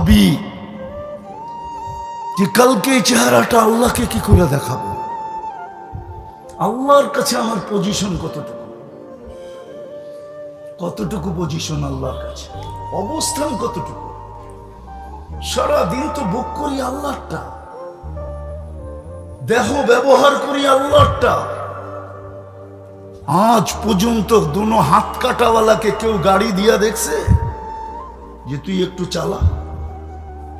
ভাবি যে কালকে এই চেহারাটা আল্লাহকে কি করে দেখাবো? আল্লাহর কাছে আমার পজিশন কতটুকু? কতটুকু পজিশন আল্লাহর কাছে? অবস্থান কতটুকু? সারা দিন তো বুক করি আল্লাহটা দেহ ব্যবহার করি আল্লাহটা আজ পর্যন্ত দুনো হাত কাটাওয়ালাকে কেউ গাড়ি দিয়া দেখছে যে তুই একটু চালা।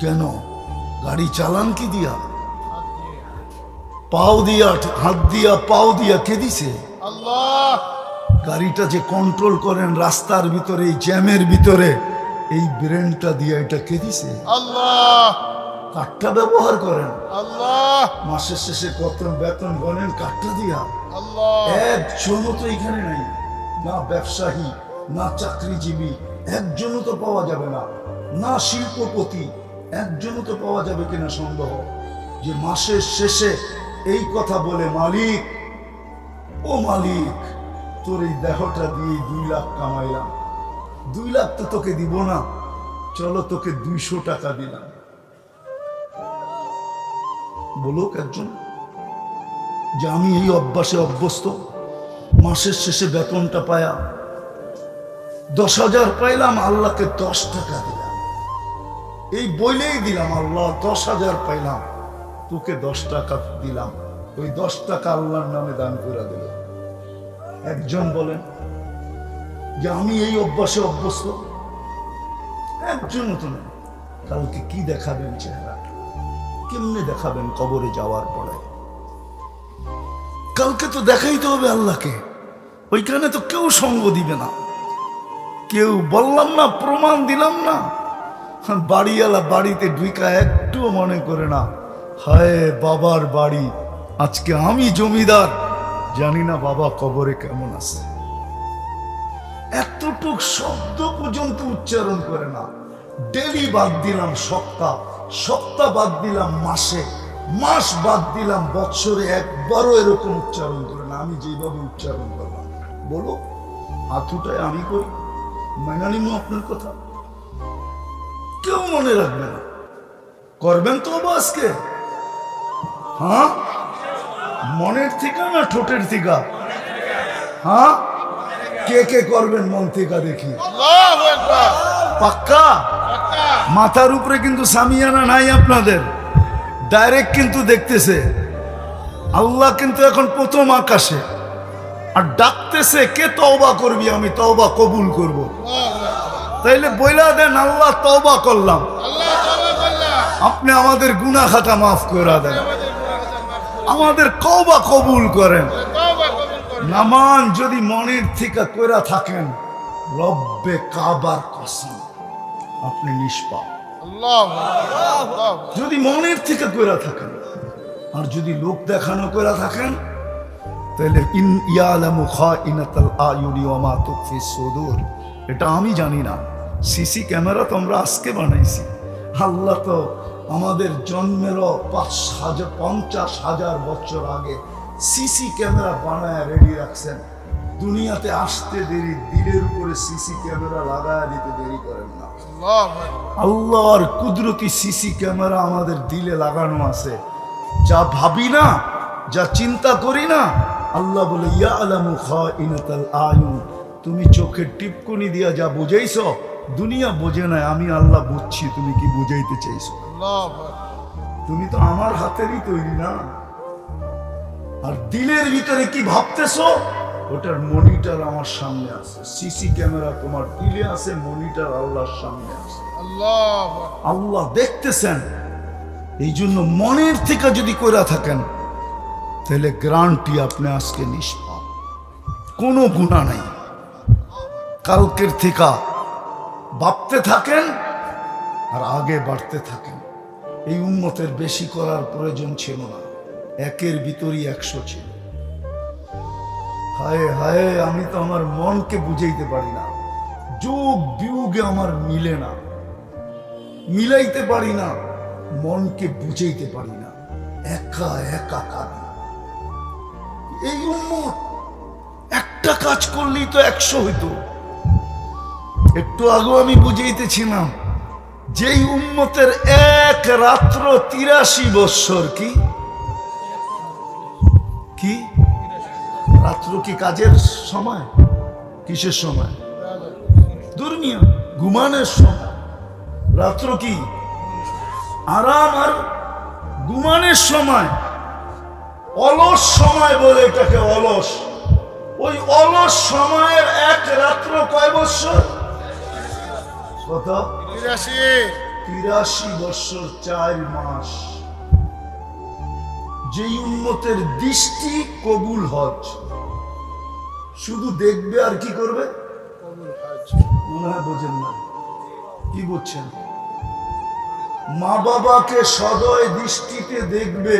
কেন? গাড়ি চালান কি দিয়া? পাও দিয়া হাত দিয়া পাও দিয়া কে দিছে? আল্লাহ! গাড়িটা যে কন্ট্রোল করেন রাস্তার ভিতরে এই জ্যামের ভিতরে এই ব্রেনটা দিয়ে এটা কে দিছে? আল্লাহ! কাঠটা ব্যবহার করেন। আল্লাহ! মাসের শেষে কত বেতন গণেন কাঠটা দিয়া? আল্লাহ! একজনও তো এখানে নাই। না ব্যবসায়ী না চাকরিজীবী একজনও তো পাওয়া যাবে না। না শিল্পপতি একজনও তো পাওয়া যাবে কিনা সন্দেহ যে মাসের শেষে এই কথা বলে মালিক, ও মালিক, তোর এই দেহটা দিয়ে দুই লাখ কামাইলাম। দুই লাখ তো তোকে দিব না, চলো তোকে দুইশো টাকা দিলাম। বলুক একজন যে আমি এই অভ্যাসে অভ্যস্ত, মাসের শেষে বেতনটা পায়া দশ হাজার পাইলাম, আল্লাহকে দশ টাকা দিলাম। এই বইলেই দিলাম, আল্লাহ, দশ হাজার পাইলাম। তোকে দশ টাকা দিলাম। ওই দশ টাকা আল্লাহর নামে দান করে দিল। একজন বলেন যে, আমি এই অভ্যাসে অভ্যস্ত। একজন তো নেই কালকে কি দেখাবেন চেহারা? কেমনে দেখাবেন কবরে যাওয়ার পরে? কালকে তো দেখাইতে হবে আল্লাহকে। ওইখানে তো কেউ সঙ্গ দিবে না। কেউ বললাম না, প্রমাণ দিলাম না। বাড়িওয়ালা বাড়িতে ঢুকা একটুও মনে করে না। হায় বাবার বাড়ি। আজকে আমি জমিদার। জানি না বাবা কবরে কেমন আছে। এতটুক শব্দ পর্যন্ত উচ্চারণ করে না। ডেলি বাদ দিলাম সপ্তাহ। সপ্তাহ বাদ দিলাম মাসে। মাস বাদ দিলাম বৎসরে একবারও এরকম উচ্চারণ করে না। আমি যেভাবে উচ্চারণ করলাম। বলো হাতুটায় আমি করি। নিব আপনার কথা। কেউ মনে রাখবে না। করবেন তো আজকে হ্যাঁ? মনের থেকে না ঠোঁটের থেকে? হ্যাঁ? কে কে করবেন মন থেকে দেখি। পাক্কা? মাথার উপরে কিন্তু সামিয়ানা নাই আপনাদের। ডাইরেক্ট কিন্তু দেখতেছে। আল্লাহ কিন্তু এখন প্রথম আকাশে। আর ডাকতেছে কে তওবা করবি? আমি তওবা কবুল করব। তাইলে বইলা দেন আল্লাহ তওবা করলাম। আপনি আমাদের গুনা খাতা মাফ করে দেন। আমাদের কওবা কবুল করেন। নামান যদি মনের থেকে কইরা থাকেন রব্বে কাবার কসম আপনি নিষ্পাপ। যদি মনের থেকে কইরা থাকেন আর যদি লোক দেখানো কইরা থাকেন তাহলে ইন ইয়ালামু খাইনাতাল আয়ুনি ওয়া মা তুখফি সুদূর। এটা আমি জানি না। সিসি ক্যামেরা তো আমরা আজকে বানাইছি। আল্লাহ তো আমাদের জন্মেরও পাঁচ হাজার, পঞ্চাশ হাজার বছর আগে সিসি ক্যামেরা বানায় রেডি রাখছেন। দুনিয়াতে আসতে দেরি, দিলের উপরে সিসি ক্যামেরা লাগায় দিতে দেরি করেন না। আল্লাহ আল্লাহর কুদরতি সিসি ক্যামেরা আমাদের দিলে লাগানো আছে। যা ভাবি না, যা চিন্তা করি না, আল্লাহ বলে ইয়া আলামু খাইনাতাল আয়ুন তুমি চোখের টিপকুনি দিয়া যা বুঝাইছ, দুনিয়া বোঝে না আমি আল্লাহ বুঝছি, তুমি কি বুঝাইতে চাইছো? তুমি তো আমার হাতেরই তৈরি না। আর দিলের ভিতরে কি ভাবতেছো? ওটার মনিটর আমার সামনে আছে। সিসি ক্যামেরা তোমার দিলে আছে, মনিটর আল্লাহর সামনে আছে। আল্লাহ আল্লাহ দেখতেছেন। এই জন্য মনের থেকে যদি কইরা থাকেন, তাহলে গ্রান্টি আপনি আজকে নিষ্পাপ। কোনো গুণা নাই। কালকের থেকে ভাবতে থাকেন আর আগে বাড়তে থাকেন। এই উন্মতের বেশি করার প্রয়োজন ছিল না। একের ভিতরই একশো ছিল। হায় হায়, আমি তো আমার মনকে বুঝাইতে পারি না। যোগ বিয়োগে আমার মিলে না। মিলাইতে পারি না, মনকে বুঝাইতে পারি না। একা একা কাঁদি। এই উম্মত একটা কাজ করলেই তো একশো হইতো। একটু আগেও আমি বুঝাইতেছিলাম, যেই উম্মতের এক রাত্র তিরাশি বৎসর কি? কি? রাত্র কি কাজের সময়? কিসের সময়? দুর্মিয়া ঘুমানোর সময়। রাত্র কি? আরাম আর ঘুমানোর সময়। অলস সময় বলে এটাকে অলস। ওই অলস সময়ের এক রাত্র কয় বৎসর? কত? তিরাশি। তিরাশি বৎসর চার মাস। যেই উন্মতের দৃষ্টি কবুল হজ। শুধু দেখবে আর কি করবে? মনে হয় বোঝেন না। কি বুঝছেন মা বাবাকে সদয় দৃষ্টিতে দেখবে।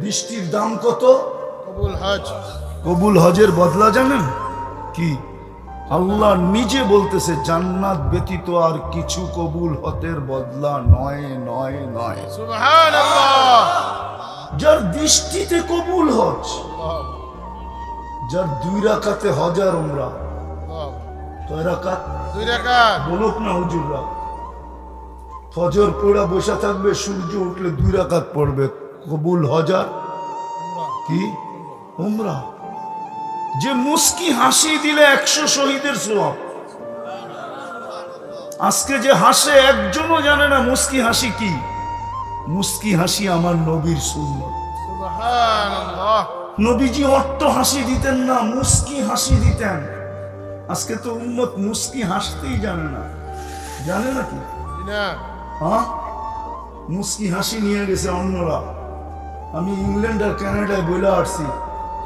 দৃষ্টির দাম কত? কবুল হজ। কবুল হজের বদলা জানেন? কি? আল্লাহ নিজে বলতেছে জান্নাত ব্যতীত আর কিছু কবুল হতের বদলা নয় নয় নয়। যার দৃষ্টিতে কবুল হজ যার দুই রাকাতে হজার ওমরা কয় রাকাত? দুই রাকাত। বলুক না হুজুররা ফজর পড়া বসে থাকবে সূর্য উঠলে দুই রাকাত পড়বে কবুল হজার কি? উমরা। যে মুস্কি হাসি দিলে একশো শহীদের সোয়াব আজকে যে হাসে একজনও জানে না মুস্কি হাসি কি। মুস্কি হাসি আমার নবীর নবীজি অট্ট হাসি দিতেন না মুস্কি হাসি দিতেন। আজকে তো উম্মত মুস্কি হাসতেই জানে না। জানে না হ্যাঁ? মুস্কি হাসি নিয়ে গেছে অন্যরা। আমি ইংল্যান্ড আর কানাডায় বলে আসছি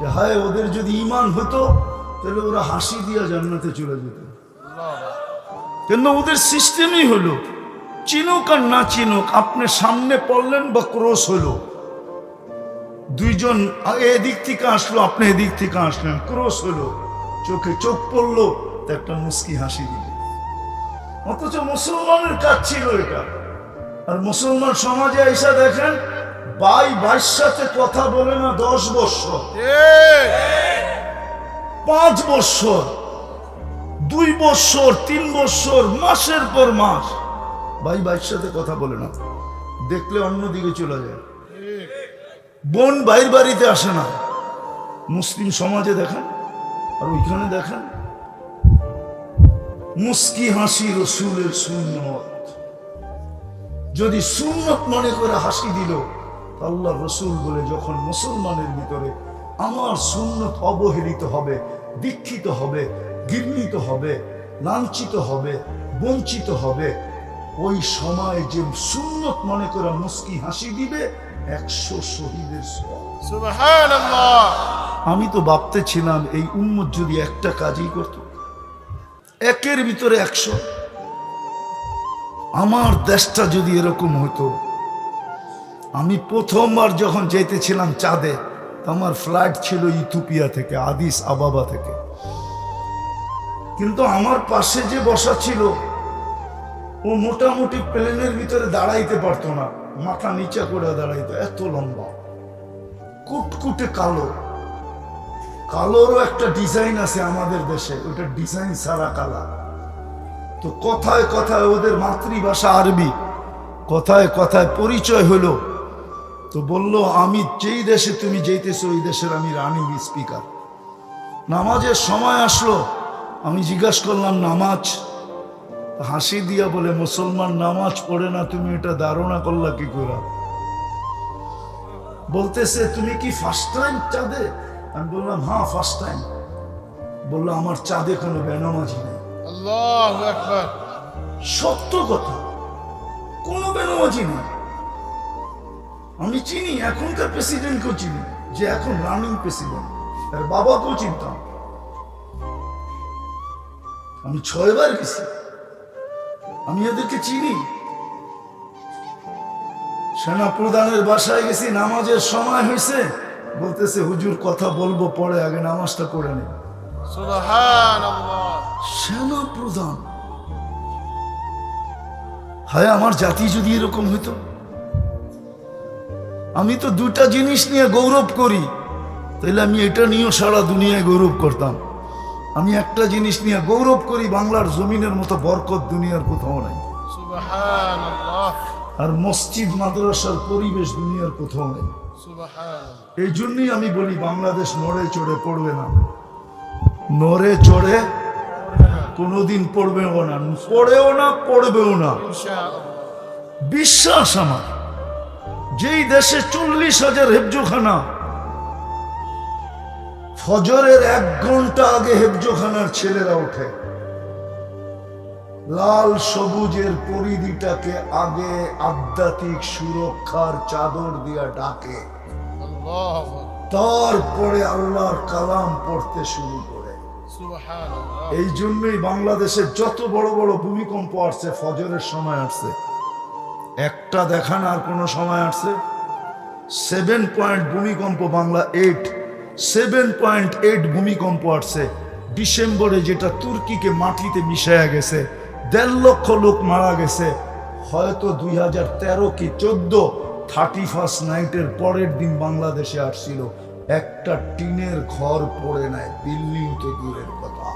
যে হায়, ওদের যদি ইমান হতো, তাহলে ওরা হাসি দিয়া জান্নাতে চলে যেত। কেন ওদের সিস্টেমই হলো, চিনুক আর না চিনুক আপনি সামনে পড়লেন বা ক্রস হলো। দুইজন এদিক থেকে আসলো, আপনি এদিক থেকে আসলেন ক্রস হলো। চোখে চোখ পড়ল, তো একটা মুস্কি হাসি দিল। অথচ মুসলমানের কাজ ছিল এটা। আর মুসলমান সমাজে এসে দেখেন ভাই, ভাইয়ের সাথে কথা বলে না দশ ঠিক পাঁচ বৎসর দুই বৎসর তিন বৎসর মাসের পর মাস। ভাই, ভাইয়ের সাথে কথা বলে না। দেখলে অন্যদিকে চলে যায়। বোন ভাইয়ের বাড়িতে আসে না। মুসলিম সমাজে দেখেন, আর ওইখানে দেখেন, মুস্কি হাসি রসুলের সুন্নত। যদি সুন্নত মনে করে হাসি দিল আল্লাহ রসুল বলে যখন মুসলমানের ভিতরে আমার সুন্নত অবহেলিত হবে দীক্ষিত হবে ঘৃণিত হবে লাঞ্ছিত হবে বঞ্চিত হবে ওই সময় যে সুন্নত মনে করে মুস্কি হাসি দিবে একশো শহীদের আমি তো ভাবতে ছিলাম এই উম্মত যদি একটা কাজই করত একের ভিতরে একশো। আমার দেশটা যদি এরকম হতো আমি প্রথমবার যখন যেতেছিলাম চাঁদে, আমার ফ্লাইট ছিল ইথুপিয়া থেকে, আদিস আবাবা থেকে। কিন্তু আমার পাশে যে বসা ছিল, ও মোটামুটি প্লেনের ভিতরে দাঁড়াইতে পারতো না। মাথা নিচা করে দাঁড়াইতো, এত লম্বা। কুটকুটে কালো। কালোরও একটা ডিজাইন আছে আমাদের দেশে, ওটা ডিজাইন সারা কালা। তো কথায় কথায় ওদের মাতৃভাষা আরবি। কথায় কথায় পরিচয় হলো তো বলল আমি যেই দেশে তুমি যেতেছো ওই দেশের আমি রানিং স্পিকার নামাজের সময় আসলো আমি জিজ্ঞাসা করলাম নামাজ? হাসি দিয়া বলে মুসলমান নামাজ পড়ে না তুমি এটা ধারণা করলা কি করে? বলতেছে তুমি কি ফার্স্ট টাইম চাঁদে? আমি বললাম হ্যাঁ ফার্স্ট টাইম বলল আমার চাঁদে কোনো বেনামাজি নেই। সত্য কথা কোনো বেনামাজি নেই। আমি চিনি এখনকার প্রেসিডেন্টকেও চিনি যে এখন রানিং প্রেসিডেন্ট আর বাবাকেও চিনতাম। আমি ছয়বার গেছি। আমি এদেরকে চিনি। সেনা প্রধানের বাসায় গেছি নামাজের সময় হয়েছে। বলতেছে হুজুর কথা বলব পরে আগে নামাজটা করে নে সেনা প্রধান হায় আমার জাতি যদি এরকম হইতো? আমি তো দুটা জিনিস নিয়ে গৌরব করি। তাহলে আমি এটা নিয়েও সারা দুনিয়ায় গৌরব করতাম। আমি একটা জিনিস নিয়ে গৌরব করি বাংলার জমিনের মতো বরকত দুনিয়ার কোথাও নাই। আর মসজিদ মাদ্রাসার পরিবেশ দুনিয়ার কোথাও নেই। এই জন্যই আমি বলি বাংলাদেশ নড়ে চড়ে পড়বে না। নড়ে চড়ে কোনোদিন পড়বেও না পড়েও না পড়বেও না। বিশ্বাস আমার। যেই দেশে চল্লিশ হাজার হেফজোখানা ফজরের এক ঘণ্টা আগে হেফজোখানার ছেলেরা ওঠে। লাল সবুজের পরিধিটাকে আগে আধ্যাত্মিক সুরক্ষার চাদর দিয়া ডাকে। তারপরে আল্লাহর কালাম পড়তে শুরু করে। এই জন্যই বাংলাদেশে যত বড় বড় ভূমিকম্প আসছে ফজরের সময় আসছে একটা দেখান আর কোনো সময় আসছে। সেভেন পয়েন্ট ভূমিকম্প Bangla eight seven point eight ভূমিকম্প আসছে। ডিসেম্বরে যেটা তুর্কিকে মাটিতে মিশায়া গেছে, দেড় লক্ষ লোক মারা গেছে। হয়তো দুই হাজার তেরো কি চোদ্দ থার্টি ফার্স্ট নাইটের পরের দিন বাংলাদেশে আসছিল। একটা টিনের ঘর পড়ে নেয় বিল্ডিং তো দূরের কথা।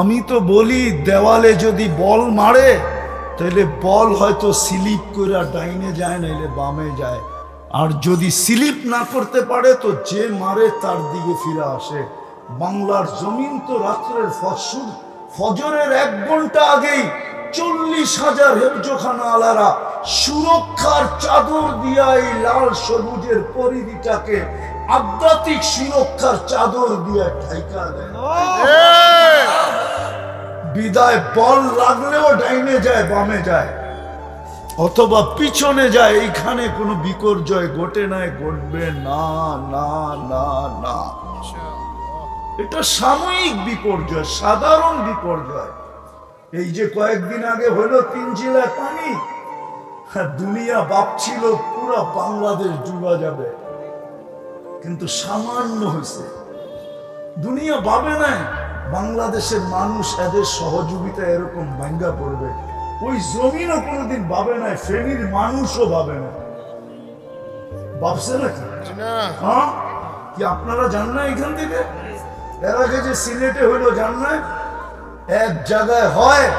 আমি তো বলি, দেওয়ালে যদি বল মারে তাহলে বল হয়তো স্লিপ করে ডাইনে যায়, নাইলে বামে যায়। আর যদি স্লিপ না করতে পারে, তো যে মারে তার দিকে ফিরে আসে। বাংলার জমিন তো রাত্রের ফসল ফজরের এক ঘণ্টা আগেই চল্লিশ হাজার হেফজোখানা আলারা সুরক্ষার চাদর দিয়া এই লাল সবুজের পরিধিটাকে আধ্যাত্মিক সুরক্ষার চাদর দিয়া ঢাইকা দেয়। বিদায় বল লাগলেও ডাইনে যায়, বামে যায়। অথবা পিছনে যায়, এইখানে কোনো বিপর্যয় ঘটে নাই, ঘটবে না না না না। এটা সাময়িক বিপর্যয়, সাধারণ বিপর্যয়। এই যে কয়েকদিন আগে হলো তিন জেলায় পানি দুনিয়া ভাবছিল পুরো বাংলাদেশ ডুবা যাবে। কিন্তু সামান্য হয়েছে। দুনিয়া ভাবে না বাংলাদেশের মানুষ এদের সহযোগিতা এরকম ভাঙ্গা পড়বে ওই জমিনও কোনোদিন ভাবে না ফেনীর মানুষও ভাবে না। ভাবছে নাকি হ্যাঁ? কি আপনারা না এখান থেকে? এর আগে যে সিলেটে হইল জান না? এক জায়গায় হয়।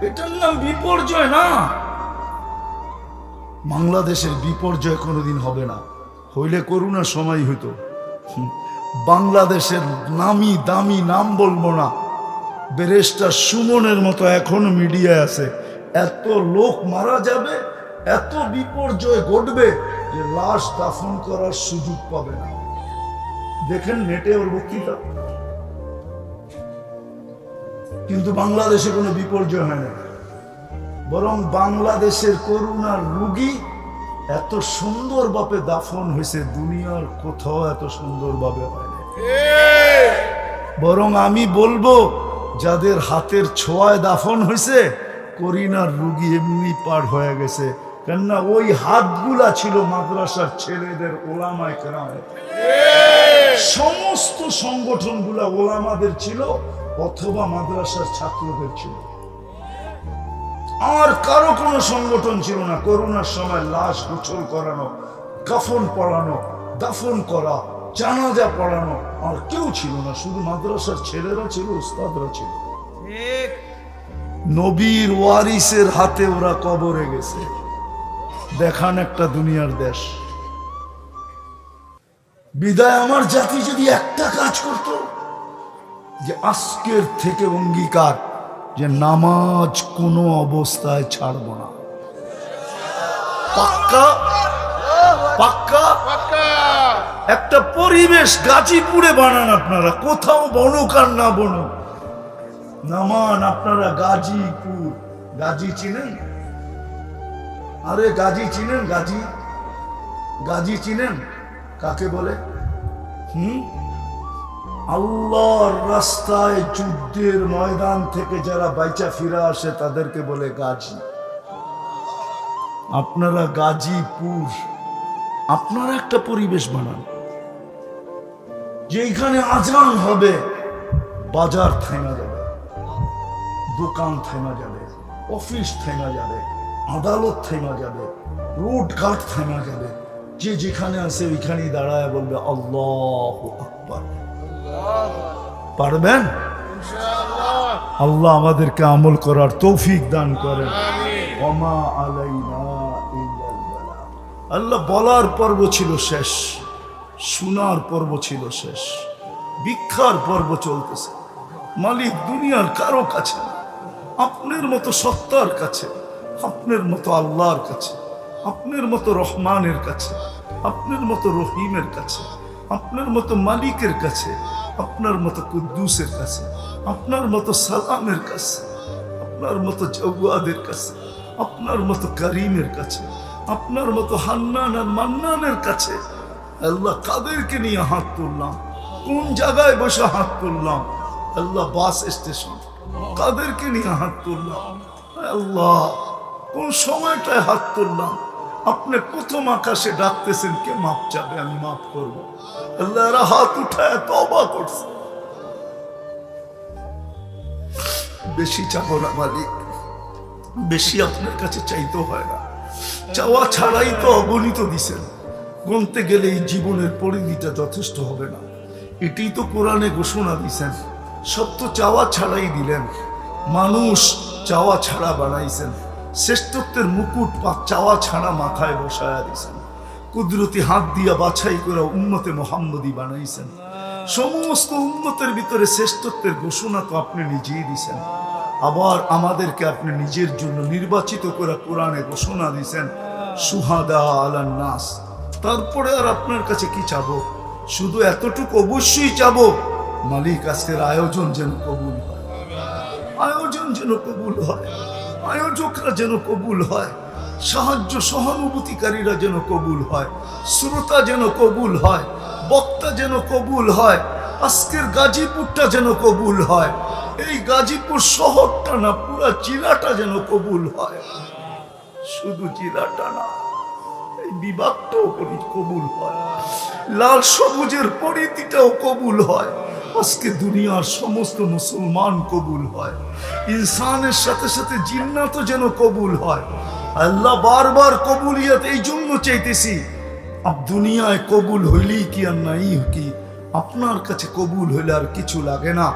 এটার নাম বিপর্যয় না? বাংলাদেশের বিপর্যয় কোনোদিন হবে না। হইলে করুণা সময় হইতো। বাংলাদেশের নামি দামি নাম বলব না। বেরেস্টার সুমনের মতো এখনও মিডিয়ায় আছে। এত লোক মারা যাবে, এত বিপর্যয় ঘটবে যে লাশ দাফন করার সুযোগ পাবে না। দেখেন নেটে ওর বক্তৃতা। কিন্তু বাংলাদেশে কোনো বিপর্যয় হয় না। বরং বাংলাদেশের করুণার রুগী এত সুন্দর ভাবে দাফন হয়েছে, দুনিয়ার কোথাও এত সুন্দর ভাবে হয় বরং আমি বলব, যাদের হাতের ছোঁয়ায় দাফন হয়েছে, করিনার রুগী এমনি পার হয়ে গেছে। কেননা ওই হাতগুলা ছিল মাদ্রাসার ছেলেদের ওলামায় কেরামে সমস্ত সংগঠনগুলা ওলামাদের ছিল, অথবা মাদ্রাসার ছাত্রদের ছিল। আর কারও কোনো সংগঠন ছিল না। করোনার সময় লাশ গোছল করানো কাফন পড়ানো দাফন করা জানাজা পড়ানো আর কেউ ছিল না। শুধু মাদ্রাসার ছেলেরা ছিল উস্তাদরা ছিল। নবীর ওয়ারিসের হাতে ওরা কবরে গেছে। দেখান একটা দুনিয়ার দেশ। বিদায় আমার জাতি যদি একটা কাজ করত যে আজকের থেকে অঙ্গীকার যে নামাজ কোনো অবস্থায় ছাড়ব না। পাক্কা? পাক্কা? একটা পরিবেশ গাজীপুরে বানান আপনারা কোথাও বনুক আর না বনুক। নামান আপনারা গাজীপুর। গাজী চিনেন? আরে গাজী চিনেন গাজী? গাজী চিনেন? কাকে বলে? হুম? আল্লাহর রাস্তায় যুদ্ধের ময়দান থেকে যারা বাইচা ফিরে আসে, তাদেরকে বলে গাজী। আপনারা গাজীপুর আপনারা একটা পরিবেশ বানান। যেখানে আজান হবে, বাজার থেমা যাবে। দোকান থেমে যাবে। অফিস থেমা যাবে। আদালত থেমা যাবে। রোড ঘাট থেমে যাবে। যে যেখানে আছে, ওইখানেই দাঁড়ায় বলবে, আল্লাহ আকবার। পারবেন? আল্লাহ আমাদেরকে আমল করার তৌফিক দান করেন। আলাইনা আল্লাহ বলার পর্ব ছিল শেষ শোনার পর্ব ছিল শেষ ভিক্ষার পর্ব চলতেছে। মালিক দুনিয়ার কারও কাছে আপনার মতো সত্তার কাছে আপনার মতো আল্লাহর কাছে আপনার মতো রহমানের কাছে আপনার মতো রহিমের কাছে আপনার মতো মালিকের কাছে আপনার মতো কুদ্দুসের কাছে, আপনার মতো সালামের কাছে, আপনার মতো জওয়াদের কাছে, আপনার মতো করিমের কাছে, আপনার মতো হান্নান আর মান্নানের কাছে আল্লাহ কাদেরকে নিয়ে হাত তুললাম, কোন জায়গায় বসে হাত তুললাম? আল্লাহ বাস স্টেশন, কাদেরকে নিয়ে হাত তুললাম? আল্লাহ, কোন সময়টায় হাত তুললাম? আপনি প্রথম আকাশে ডাকতেছেন, কে মাপ চাবে? আমি মাফ করব। আল্লাহ হাত উঠায় তবা করছে। বেশি চাবো না, মালিক। বেশি আপনার কাছে চাইতে হয় না। চাওয়া ছাড়াই তো অগণিত দিছেন। গুনতে গেলে এই জীবনের পরিধিটা যথেষ্ট হবে না। এটাই তো কোরআনে ঘোষণা দিছেন। সব তো চাওয়া ছাড়াই দিলেন। মানুষ চাওয়া ছাড়া বানাইছেন। শ্রেষ্ঠত্বের মুকুট বা চাওয়া ছাড়া মাথায় বসায়া দিছেন। কুদরতি হাত দিয়া বাছাই করে উন্নতে মোহাম্মদী বানাইছেন। সমস্ত উন্নতের ভিতরে শ্রেষ্ঠত্বের ঘোষণা তো আপনি নিজেই দিছেন। আবার আমাদেরকে আপনি নিজের জন্য নির্বাচিত করে কোরআনে ঘোষণা দিছেন, সুহাদা আলান নাস। তারপরে আর আপনার কাছে কি চাবো? শুধু এতটুকু অবশ্যই চাবো, মালিক আজকের আয়োজন যেন কবুল হয়। আয়োজন যেন কবুল হয়। আয়োজকরা যেন কবুল হয়, সাহায্য সহানুভূতিকারীরা যেন কবুল হয়, শ্রোতা যেন কবুল হয়, বক্তা যেন কবুল হয়, আজকের গাজীপুরটা যেন কবুল হয়, এই গাজীপুর শহরটা না, পুরা জেলাটা যেন কবুল হয়। শুধু জেলাটা না, এই করি- কবুল হয়, লাল সবুজের পরিধিটাও কবুল হয়। আজকে দুনিয়ার সমস্ত মুসলমান কবুল হয়। ইনসানের সাথে সাথে জিন্নাতও যেন কবুল হয়। আল্লাহ বারবার কবুলিয়াত এই জন্য চাইতেছি দুনিয়ায় কবুল হইলেই কি আর নাই কি? আপনার কাছে কবুল হইলে আর কিছু লাগে না।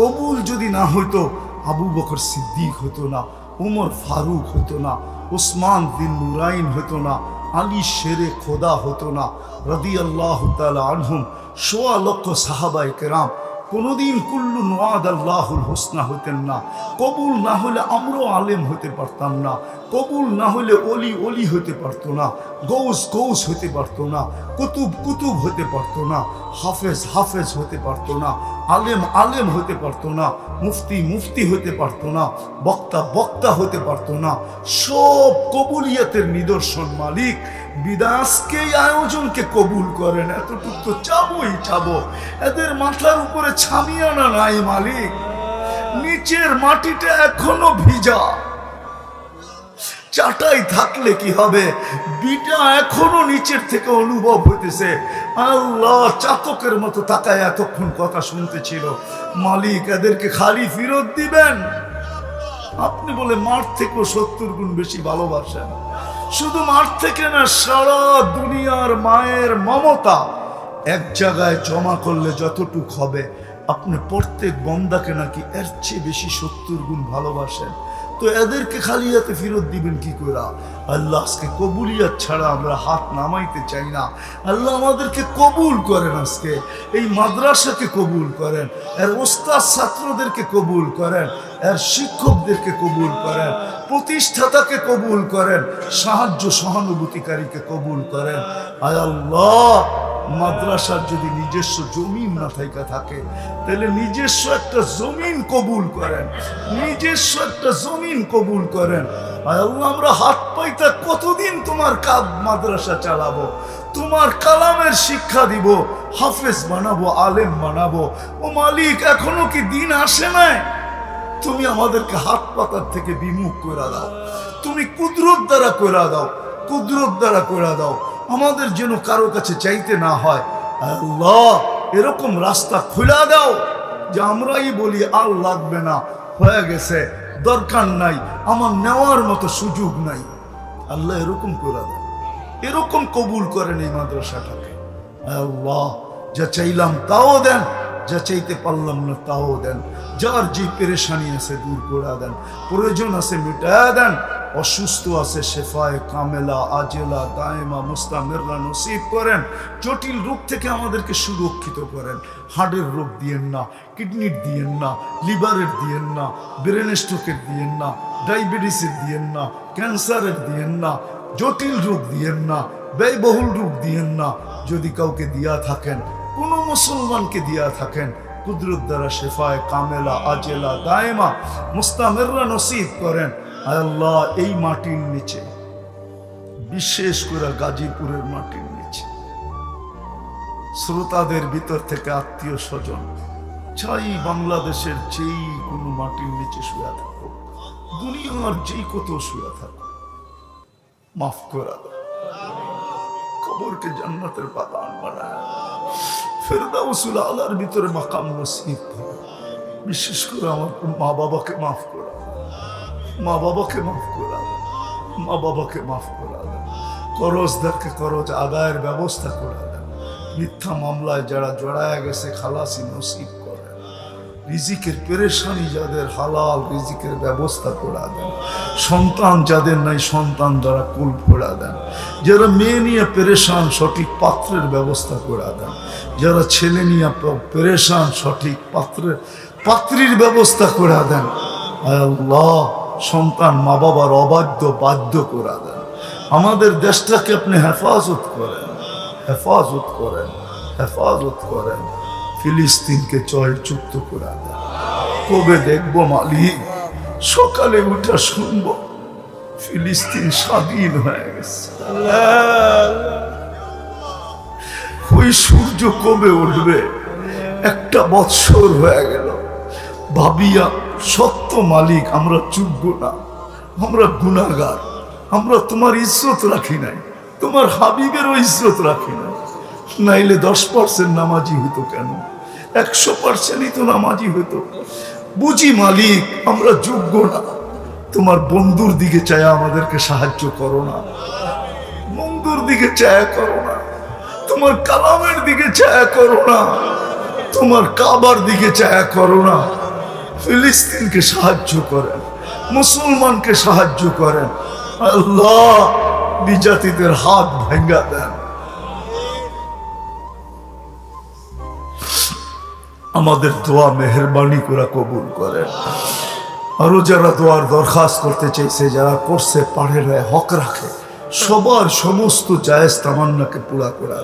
কবুল যদি না হইতো, আবু বকর সিদ্দিক হতো না, উমর ফারুক হতো না ওসমান দিন নুরাইন হতো না, আলী শেরে খোদা হতো না রদি আল্লাহ তালা আনহুম সোয়া লক্ষ সাহাবাই কেরাম, কোনোদিন কুল্লু নোয়াদ আল্লাহুল হোসনা হতেন না। কবুল না হলে আমরাও আলেম হতে পারতাম না। কবুল না হলে অলি অলি হতে পারতো না। গৌস গৌস হতে পারতো না। কুতুব কুতুব হতে পারতো না। হাফেজ হাফেজ হতে পারতো না। আলেম আলেম হতে পারতো না। মুফতি মুফতি হতে পারতো না। বক্তা বক্তা হতে পারতো না। সব কবুলিয়াতের নিদর্শন মালিক বিদাসকে আয়োজনকে কবুল করেন। এতটুকু তো চাবই চাবো। এদের মাথার উপরে ছামিয়ানা নাই মালিক। নিচের মাটিটা এখনও ভিজা। চাটাই থাকলে কি হবে? বিটা এখনও নিচের থেকে অনুভব হইতেছে। আল্লাহ চাতকের মতো তাকায় এতক্ষণ কথা শুনতেছিল। মালিক, এদেরকে খালি ফেরত দিবেন? আপনি বলে মাঠ থেকেও সত্তর গুণ বেশি ভালোবাসেন। শুধু মাঠ থেকে না, সারা দুনিয়ার মায়ের মমতা এক জায়গায় জমা করলে যতটুক হবে, আপনি প্রত্যেক বন্দাকে নাকি এর চেয়ে বেশি সত্তর গুণ ভালোবাসেন। তো এদেরকে খালি হাতে ফেরত দিবেন কি করে? আল্লাহ আজকে কবুলিয়াত ছাড়া আমরা হাত নামাইতে চাই না। আল্লাহ আমাদেরকে কবুল করেন আজকে। এই মাদ্রাসাকে কবুল করেন, এর ওস্তাদ ছাত্রদেরকে কবুল করেন এর শিক্ষকদেরকে কবুল করেন, প্রতিষ্ঠাতাকে কবুল করেন, সাহায্য সহানুভূতিকারীকে কবুল করেন। আল্লাহ, মাদ্রাসার যদি নিজস্ব জমিন না থাইকা থাকে, তাহলে নিজস্ব একটা জমিন কবুল করেন, নিজস্ব একটা জমিন কবুল করেন। আল্লাহ, আমরা হাত পাইতা কতদিন তোমার কাব মাদ্রাসা চালাবো, তোমার কালামের শিক্ষা দিব, হাফেজ বানাবো, আলেম বানাবো। ও মালিক, এখনও কি দিন আসে নাই? তুমি আমাদেরকে হাত পাতার থেকে বিমুখ করে দাও। তুমি কুদরত দ্বারা করে দাও, কুদরত দ্বারা করে দাও। আমাদের যেন কারও কাছে চাইতে না হয়, আল্লাহ, এরকম রাস্তা খুলে দাও যে আমরাই বলি, আর লাগবে না। হয়ে গেছে, দরকার নাই, আমার নেওয়ার মতো সুযোগ নাই। আল্লাহ এরকম করে দাও। এরকম কবুল করেন এই মাদ্রাসাটাকে। আল্লাহ, যা চাইলাম তাও দেন। যা চাইতে পারলাম না, তাও দেন। যার যে পেরেশানি আছে দূর করে দেন, প্রয়োজন আছে মিটায়া দেন, অসুস্থ আছে শেফায় কামেলা, আজেলা, দায়েমা, মুস্তামেররা নসিব করেন, জটিল রোগ থেকে আমাদেরকে সুরক্ষিত করেন। হার্টের রোগ দিয়েন না, কিডনির দিয়েন না, লিভারের দিয়েন না, ব্রেন স্ট্রোকের দিয়েন না, ডায়াবেটিসের দিয়েন না, ক্যান্সারের দিয়েন না, জটিল রোগ দিয়েন না, ব্যয়বহুল রোগ দিয়েন না। যদি কাউকে দিয়া থাকেন কোনো মুসলমানকে দিয়া থাকেন। কুদরত দ্বারা শেফায় কামেলা, আজেলা, দায়েমা, মুস্তামেররা নসিব করেন। আল্লাহ, এই মাটির নিচে, বিশেষ করে গাজীপুরের মাটির নিচে। শ্রোতাদের ভিতর থেকে আত্মীয় স্বজন, চাই বাংলাদেশের যেই কোনো মাটির নিচে শুয়ে থাকো দুনিয়ার যেই কত শুয়ে থাকো মাফ করা। কবরকে জান্নাতের বাগান বানায়। ফেরদাউসুল আলার ভিতরে মাকাম নসিব। বিশেষ করে আমার মা বাবাকে মাফ করা। মা বাবাকে মাফ করা। মা বাবাকে মাফ করা। করজদারকে করজ আদায়ের ব্যবস্থা করা। মিথ্যা মামলায় যারা জড়ায় গেছে, খালাসি নসিব রিজিকের পেরেশানি যাদের হালাল রিজিকের ব্যবস্থা করে দেন, সন্তান যাদের নাই, সন্তান যারা কুল ফোড়া দেন, যারা মেয়ে নিয়ে পেরেশান সঠিক পাত্রের ব্যবস্থা করে দেন, যারা ছেলে নিয়ে পেরেশান সঠিক পাত্রের, পাত্রীর ব্যবস্থা করে দেন আল্লাহ, সন্তান মা বাবার অবাধ্য বাধ্য করে দেন। আমাদের দেশটাকে আপনি হেফাজত করেন হেফাজত করেন হেফাজত করেন। ফিলিস্তিনকে চয়চুক্ত করে দেন কবে দেখব মালিক? সকালে উঠে শুনব, ফিলিস্তিন স্বাধীন হয়ে গেছে। ওই সূর্য কবে উঠবে? একটা বৎসর হয়ে গেল। ভাবিয়া, সত্য মালিক, আমরা যোগ্য না। আমরা গুণাগার আমরা তোমার ইজ্জত রাখি নাই। তোমার হাবিবেরও ইজ্জত রাখি নাই। নাইলে দশ পার্সেন্ট নামাজি হতো কেন? একশো পার্সেন্টই তো নামাজি হতো বুঝি মালিক, আমরা যোগ্য না। তোমার বন্ধুর দিকে চায় আমাদেরকে সাহায্য করো না। বন্ধুর দিকে চায়া করো না। তোমার কালামের দিকে চায়া করো না। তোমার কাবার দিকে চায়া করো না। ফিলিস্তিনকে সাহায্য করেন, মুসলমানকে সাহায্য করেন। আল্লাহ বিজাতিদের হাত ভেঙ্গা দেন। আমাদের দোয়া মেহরবানি করে কবুল করে আরও যারা দোয়ার দরখাস্ত করতে চাইছে, যারা করছে, পারে হক রাখে। সবার সমস্ত জায়েজ তামান্নাকে পুরা করা